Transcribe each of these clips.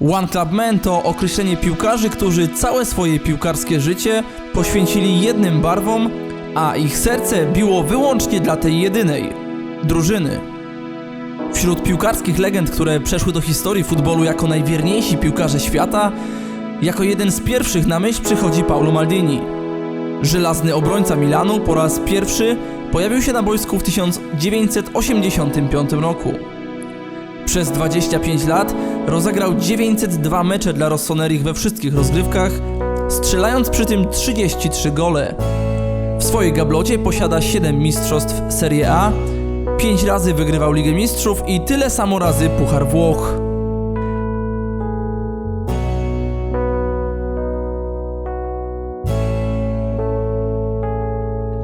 One Club Men to określenie piłkarzy, którzy całe swoje piłkarskie życie poświęcili jednym barwom, a ich serce biło wyłącznie dla tej jedynej drużyny. Wśród piłkarskich legend, które przeszły do historii futbolu jako najwierniejsi piłkarze świata, jako jeden z pierwszych na myśl przychodzi Paulo Maldini. Żelazny obrońca Milanu po raz pierwszy pojawił się na boisku w 1985 roku. Przez 25 lat rozegrał 902 mecze dla Rossonerich we wszystkich rozgrywkach, strzelając przy tym 33 gole. W swojej gablocie posiada 7 mistrzostw Serie A, 5 razy wygrywał Ligę Mistrzów i tyle samo razy Puchar Włoch.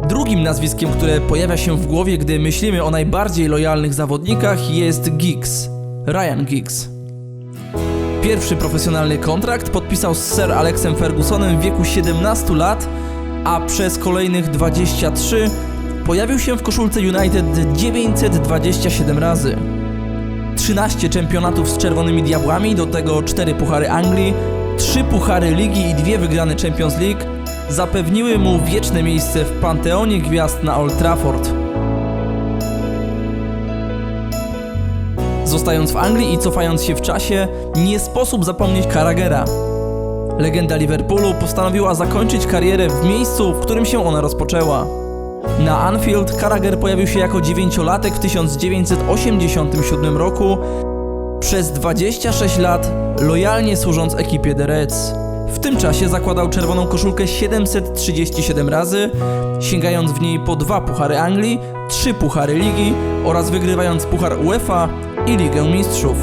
Drugim nazwiskiem, które pojawia się w głowie, gdy myślimy o najbardziej lojalnych zawodnikach, jest Giggs. Ryan Giggs. Pierwszy profesjonalny kontrakt podpisał z Sir Alexem Fergusonem w wieku 17 lat, a przez kolejnych 23 pojawił się w koszulce United 927 razy. 13 czempionatów z Czerwonymi Diabłami, do tego 4 puchary Anglii, 3 puchary ligi i dwie wygrane Champions League zapewniły mu wieczne miejsce w panteonie gwiazd na Old Trafford. Zostając w Anglii i cofając się w czasie, nie sposób zapomnieć Carragera. Legenda Liverpoolu postanowiła zakończyć karierę w miejscu, w którym się ona rozpoczęła. Na Anfield Carragher pojawił się jako dziewięciolatek w 1987 roku, przez 26 lat lojalnie służąc ekipie The Reds. W tym czasie zakładał czerwoną koszulkę 737 razy, sięgając w niej po dwa puchary Anglii, trzy puchary ligi oraz wygrywając puchar UEFA i Ligę Mistrzów.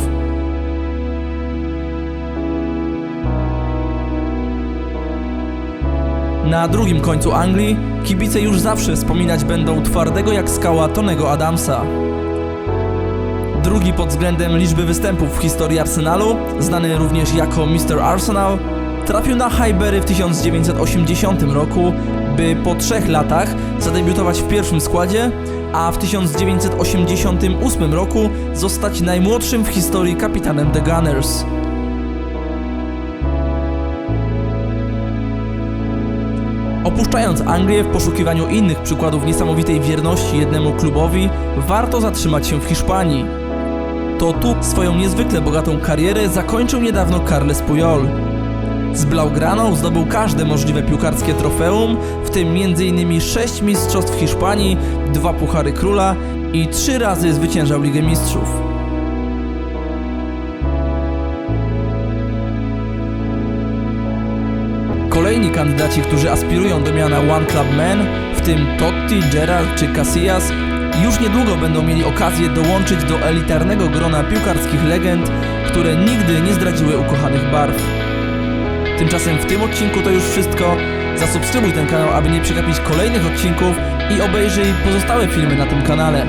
Na drugim końcu Anglii kibice już zawsze wspominać będą twardego jak skała Tonego Adamsa. Drugi pod względem liczby występów w historii Arsenalu, znany również jako Mr. Arsenal, trafił na Highbury w 1980 roku, by po trzech latach zadebiutować w pierwszym składzie, a w 1988 roku zostać najmłodszym w historii kapitanem The Gunners. Opuszczając Anglię w poszukiwaniu innych przykładów niesamowitej wierności jednemu klubowi, warto zatrzymać się w Hiszpanii. To tu swoją niezwykle bogatą karierę zakończył niedawno Carles Puyol. Z Blaugraną zdobył każde możliwe piłkarskie trofeum, w tym m.in. 6 mistrzostw Hiszpanii, 2 Puchary Króla i 3 razy zwyciężał Ligę Mistrzów. Kolejni kandydaci, którzy aspirują do miana One Club Men, w tym Totti, Gerrard czy Casillas, już niedługo będą mieli okazję dołączyć do elitarnego grona piłkarskich legend, które nigdy nie zdradziły ukochanych barw. Tymczasem w tym odcinku to już wszystko. Zasubskrybuj ten kanał, aby nie przegapić kolejnych odcinków i obejrzyj pozostałe filmy na tym kanale.